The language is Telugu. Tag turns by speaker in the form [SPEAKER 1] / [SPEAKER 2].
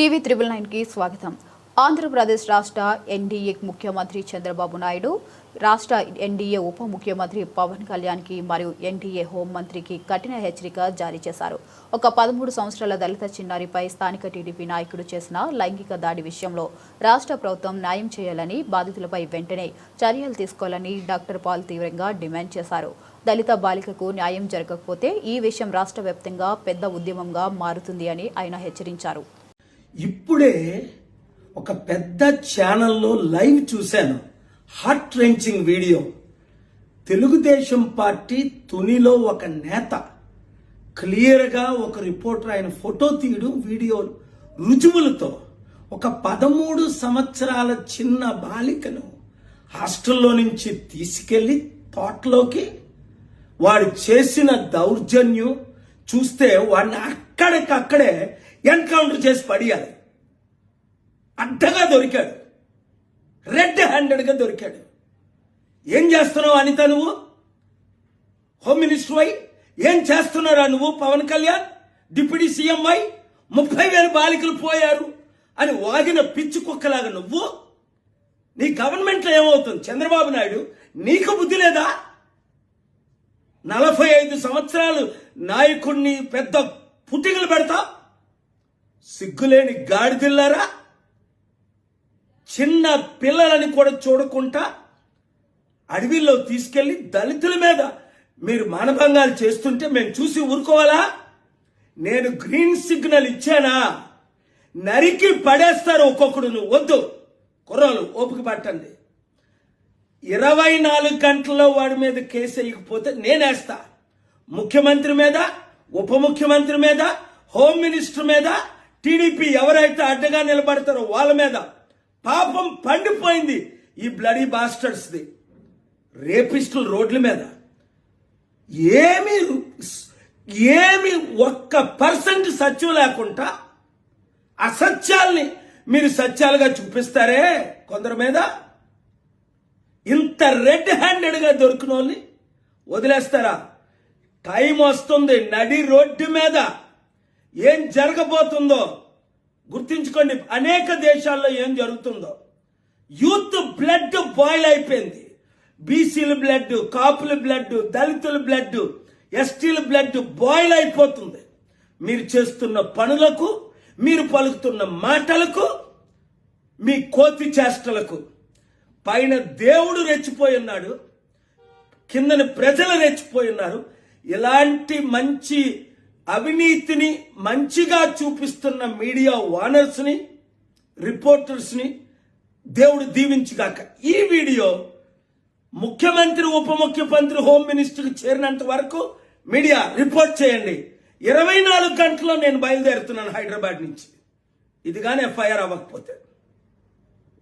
[SPEAKER 1] టీవీ త్రిబుల్ నైన్కి స్వాగతం. ఆంధ్రప్రదేశ్ రాష్ట్ర ఎన్డీఏ ముఖ్యమంత్రి చంద్రబాబు నాయుడు రాష్ట్ర ఎన్డీఏ ఉప ముఖ్యమంత్రి పవన్ కళ్యాణ్కి మరియు ఎన్డీఏ హోంమంత్రికి కఠిన హెచ్చరిక జారీ చేశారు. ఒక పదమూడు సంవత్సరాల దళిత చిన్నారిపై స్థానిక టీడీపీ నాయకుడు చేసిన లైంగిక దాడి విషయంలో రాష్ట్ర ప్రభుత్వం న్యాయం చేయాలని బాధితులపై వెంటనే చర్యలు తీసుకోవాలని డాక్టర్ పాల్ తీవ్రంగా డిమాండ్ చేశారు. దళిత బాలికకు న్యాయం జరగకపోతే ఈ విషయం రాష్ట్ర వ్యాప్తంగా పెద్ద ఉద్యమంగా మారుతుంది అని ఆయన హెచ్చరించారు.
[SPEAKER 2] ఇప్పుడే ఒక పెద్ద ఛానల్లో లైవ్ చూశాను. Heart wrenching video. Telugu Desam party తునిలో ఒక నేత. క్లియర్గా ఒక రిపోర్టర్ ఆయన ఫోటో తీయడం వీడియో రుజువులతో. ఒక పదమూడు సంవత్సరాల చిన్న బాలికను హాస్టల్లో నుంచి తీసుకెళ్ళి తోటలోకి వాడు చేసిన దౌర్జన్యం చూస్తే వాడిని అక్కడికక్కడే ఎన్కౌంటర్ చేసి పడియాలి. అడ్డగా దొరికాడు. రెడ్ హ్యాండెడ్గా దొరికాడు. ఏం చేస్తున్నావు అనిత నువ్వు? హోమ్ మినిస్టర్ వై ఏం చేస్తున్నారా నువ్వు? Pawan Kalyan deputy CM why ముప్పై వేల బాలికలు పోయారు అని వాగిన పిచ్చి కుక్కలాగా నువ్వు? నీ గవర్నమెంట్లో ఏమవుతుంది? చంద్రబాబు నాయుడు నీకు బుద్ధి లేదా? నలభై ఐదు సంవత్సరాలు నాయకుడిని పెద్ద పుట్టికలు పెడతా. సిగ్గులేని గాడిదిల్లారా చిన్న పిల్లలని కూడా చూడకుండా అడవిలో తీసుకెళ్ళి దళితుల మీద మీరు మానభంగాలు చేస్తుంటే మేము చూసి ఊరుకోవాలా? నేను గ్రీన్ సిగ్నల్ ఇచ్చానా? నరికి పడేస్తారు ఒక్కొక్కడు నువ్వు వద్దు. కుర్రాలు ఓపిక పట్టండి. ఇరవై నాలుగు గంటల్లో వాడి మీద కేసు వేయకపోతే నేనేస్తా. ముఖ్యమంత్రి మీద ఉప ముఖ్యమంత్రి మీద హోమ్ మినిస్టర్ మీద టీడీపీ ఎవరైతే అడ్డగా నిలబడతారో వాళ్ళ మీద. పాపం పండిపోయింది ఈ బ్లడీ బాస్టర్స్ది. రేపిస్టులు రోడ్ల మీద. ఏమి ఏమి ఒక్క పర్సెంట్ సత్యం లేకుండా అసత్యాల్ని మీరు సత్యాలుగా చూపిస్తారే కొందరి మీద? ఇంత రెడ్ హ్యాండెడ్గా దొరికిన వాళ్ళని వదిలేస్తారా? టైం వస్తుంది నడి రోడ్డు మీద. ఏం జరగబోతుందో గుర్తించుకోండి అనేక దేశాల్లో ఏం జరుగుతుందో. యూత్ బ్లడ్ బాయిల్ అయిపోయింది. బీసీల బ్లడ్ కాపుల బ్లడ్ దళితుల బ్లడ్ ఎస్టీల బ్లడ్ బాయిల్ అయిపోతుంది. మీరు చేస్తున్న పనులకు మీరు పలుకుతున్న మాటలకు మీ కోతి చేష్టలకు పైన దేవుడు రెచ్చిపోయి ఉన్నాడు కిందని ప్రజలు రెచ్చిపోయి ఉన్నారు. ఇలాంటి మంచి అవినీతిని మంచిగా చూపిస్తున్న మీడియా ఓనర్స్ని రిపోర్టర్స్ని దేవుడు దీవించుగాక. ఈ వీడియో ముఖ్యమంత్రి ఉప ముఖ్యమంత్రి హోమ్ మినిస్టర్ చేరినంత వరకు మీడియా రిపోర్ట్ చేయండి. ఇరవై నాలుగు గంటల్లో నేను బయలుదేరుతున్నాను హైదరాబాద్ నుంచి. ఇది కానీ ఎఫ్ఐఆర్ అవ్వకపోతే.